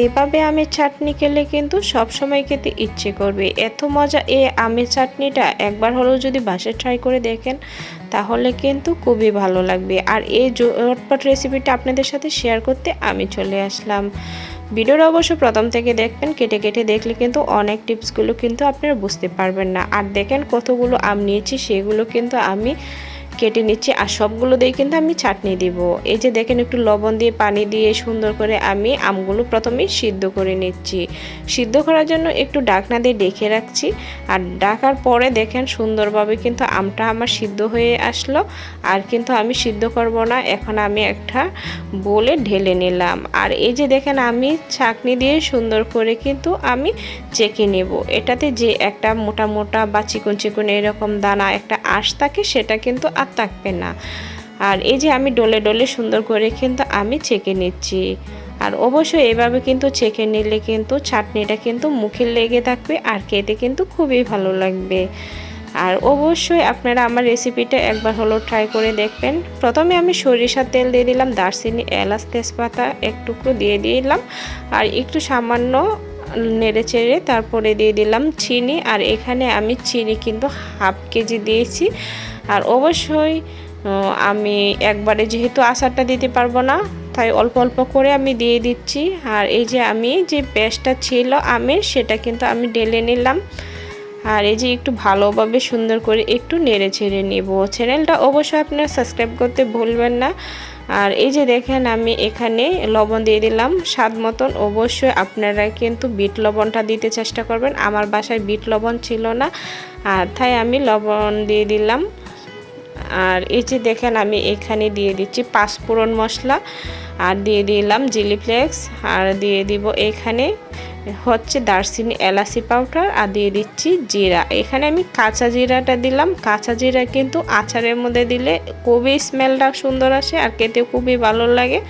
এইভাবে আমের চাটনি খেলে কিন্তু সব সময় খেতে ইচ্ছে করবে। এত মজা এই আমের চাটনিটা একবার হলেও যদি বাসায় ট্রাই করে দেখেন, তাহলে কিন্তু খুবই ভালো লাগবে। আর এই ঝটপট রেসিপিটা আপনাদের সাথে শেয়ার করতে আমি চলে আসলাম। ভিডিওটা অবশ্য প্রথম থেকে দেখবেন, কেটে কেটে দেখলে কিন্তু অনেক টিপসগুলো কিন্তু আপনারা বুঝতে পারবেন না। আর দেখেন কতগুলো আম নিয়েছি, সেগুলো কিন্তু আমি কেটে নিচ্ছি আর সবগুলো দিয়ে কিন্তু আমি চাটনি দিব। এই যে দেখেন একটু লবণ দিয়ে পানি দিয়ে সুন্দর করে আমি আমগুলো প্রথমে সিদ্ধ করে নিচ্ছি। সিদ্ধ করার জন্য একটু ডাকনা দিয়ে ডেকে রাখছি আর ডাকার পরে দেখেন সুন্দরভাবে কিন্তু আমটা আমার সিদ্ধ হয়ে আসলো আর কিন্তু আমি সিদ্ধ করব না, এখন আমি একটা বলে ঢেলে নিলাম। আর এই যে দেখেন আমি ছাকনি দিয়ে সুন্দর করে কিন্তু আমি চেকে নেব। এটাতে যে একটা মোটা মোটা বা চিকন চিকন এরকম দানা একটা আঁশ থাকে, সেটা কিন্তু আর থাকবে না। আর এই যে আমি ডলে ডলে সুন্দর করে কিন্তু আমি ছেঁকে নিচ্ছি। আর অবশ্যই এভাবে কিন্তু ছেঁকে নিলে কিন্তু চাটনিটা কিন্তু মুখে লেগে থাকবে আর খেতে কিন্তু খুবই ভালো লাগবে। আর অবশ্যই আপনারা আমার রেসিপিটা একবার হলো ট্রাই করে দেখবেন। প্রথমে আমি সরিষার তেল দিয়ে দিলাম, দারচিনি, এলাচ তেজপাতা একটুকু দিয়ে দিলাম। আর একটু সামান্য নেড়ে চেড়ে তারপরে দিয়ে দিলাম চিনি। আর এখানে আমি চিনি কিন্তু হাফ কেজি দিয়েছি। আর অবশ্যই আমি একবারে যেহেতু আচারটা দিতে পারব না, তাই অল্প অল্প করে আমি দিয়ে দিচ্ছি। আর এই যে আমি যে পেস্টটা ছিল আমের, সেটা কিন্তু আমি ঢেলে নিলাম। আর এই যে একটু ভালোভাবে সুন্দর করে একটু নেড়ে ছেড়ে নেব। চ্যানেলটা অবশ্যই আপনারা সাবস্ক্রাইব করতে ভুলবেন না। আর এই যে দেখেন, আমি এখানে লবণ দিয়ে দিলাম। স্বাদ মতন অবশ্যই আপনারা কিন্তু বিট লবণটা দিতে চেষ্টা করবেন। আমার বাসায় বিট লবণ ছিল না, আর তাই আমি লবণ দিয়ে দিলাম। আর এই যে দেখেন, আমি এখানে দিয়ে দিচ্ছি পাঁচফোড়ন মশলা। আর দিয়ে দিলাম জিলি ফ্লেক্স আর দিয়ে দিব এখানে হচ্ছে দারচিনি, এলাচি পাউডার, আর দিয়ে দিচ্ছি জিরা। এখানে আমি কাঁচা জিরাটা দিলাম। কাঁচা জিরা কিন্তু আচারের মধ্যে দিলে খুবই স্মেলটা সুন্দর আসে আর খেতে খুবই ভালো লাগে।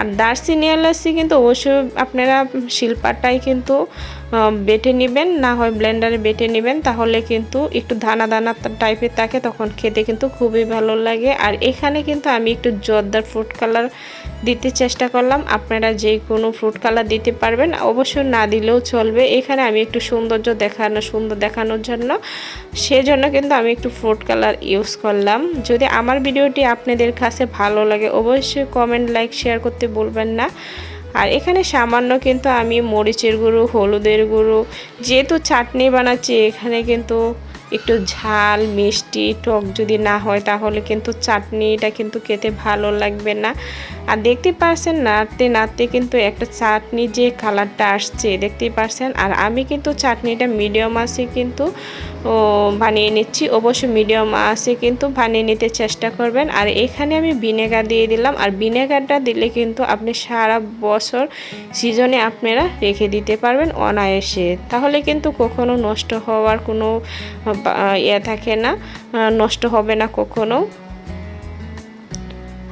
আর দারচিনি, এলাচি কিন্তু অবশ্যই আপনারা শিল্পাটাই কিন্তু বেটে নেবেন। না হয় ব্লেন্ডারে বেটে নেবেন, তাহলে কিন্তু একটু দানা দানা টাইপের থাকে, তখন খেতে কিন্তু খুবই ভালো লাগে। আর এখানে কিন্তু আমি একটু জর্দার ফ্রুট কালার দিতে চেষ্টা করলাম। আপনারা যে কোনো ফ্রুট কালার দিতে পারবেন। অবশ্যই না দিলেও চলবে। এখানে আমি একটু সৌন্দর্য দেখানো, সুন্দর দেখানোর জন্য। সেজন্য কিন্তু আমি একটু ফ্রুট কালার ইউজ করলাম। যদি আমার ভিডিওটি আপনাদের কাছে ভালো লাগে, অবশ্যই কমেন্ট লাইক শেয়ার করতে বলবেন না। আর এখানে সামান্য কিন্তু আমি মরিচের গুঁড়ো, হলুদের গুঁড়ো, যেহেতু চাটনি বানাচ্ছি, এখানে কিন্তু একটু ঝাল, মিষ্টি, টক যদি না হয় তাহলে কিন্তু চাটনিটা কিন্তু খেতে ভালো লাগবে না। আর দেখতে পারছেন নাড়তে নাড়তে কিন্তু একটা চাটনি যে কালারটা আসছে, দেখতেই পারছেন? আর আমি কিন্তু চাটনিটা মিডিয়াম আছে কিন্তু বানিয়ে নিচ্ছি। অবশ্যই মিডিয়াম আছে কিন্তু বানিয়ে নিতে চেষ্টা করবেন। আর এখানে আমি ভিনেগার দিয়ে দিলাম। আর ভিনেগারটা দিলে কিন্তু আপনি সারা বছর সিজনে আপনারা রেখে দিতে পারবেন অনায়াসে। তাহলে কিন্তু কখনো নষ্ট হওয়ার কোনো ইয়ে থাকে না নষ্ট হবে না কখনো।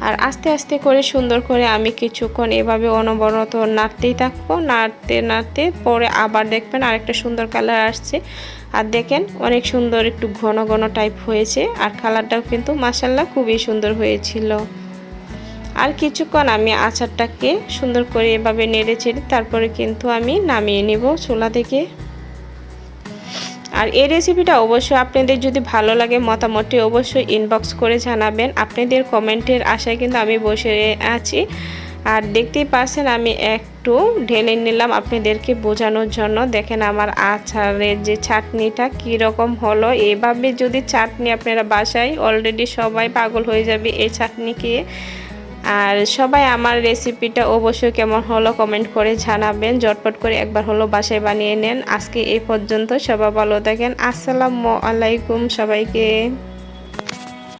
আর আস্তে আস্তে করে সুন্দর করে আমি কিছুক্ষণ এভাবে অনবরত নাড়তেই থাকব। নাড়তে নাড়তে পরে আবার দেখবেন আরেকটা সুন্দর কালার আসছে। আর দেখেন অনেক সুন্দর একটু ঘন ঘন টাইপ হয়েছে। আর কালারটাও কিন্তু মাসাল্লাহ খুবই সুন্দর হয়েছিল। আর কিছুক্ষণ আমি আচারটাকে সুন্দর করে এভাবে নেড়ে চেড়ে তারপরে কিন্তু আমি নামিয়ে নেব চুলা থেকে। আর এই রেসিপিটা অবশ্যই আপনাদের যদি ভালো লাগে মতামতটি অবশ্যই ইনবক্স করে জানাবেন। আপনাদের কমেন্টের আশায় কিন্তু আমি বসে আছি। আর দেখতেই পাচ্ছেন আমি একটু ঢেলে নিলাম আপনাদেরকে বোঝানোর জন্য। দেখেন আমার আচারের যে চাটনিটা কীরকম হলো। এভাবে যদি চাটনি আপনারা বাসায় অলরেডি সবাই পাগল হয়ে যাবে এই চাটনি খেয়ে। আর সবাই আমার রেসিপিটা অবশ্যই কেমন হলো কমেন্ট করে জানাবেন। জটপট করে একবার হলো বাসায় বানিয়ে নেন। আজকে এই পর্যন্ত সবাই ভালো থাকেন। আসসালামু আলাইকুম সবাইকে।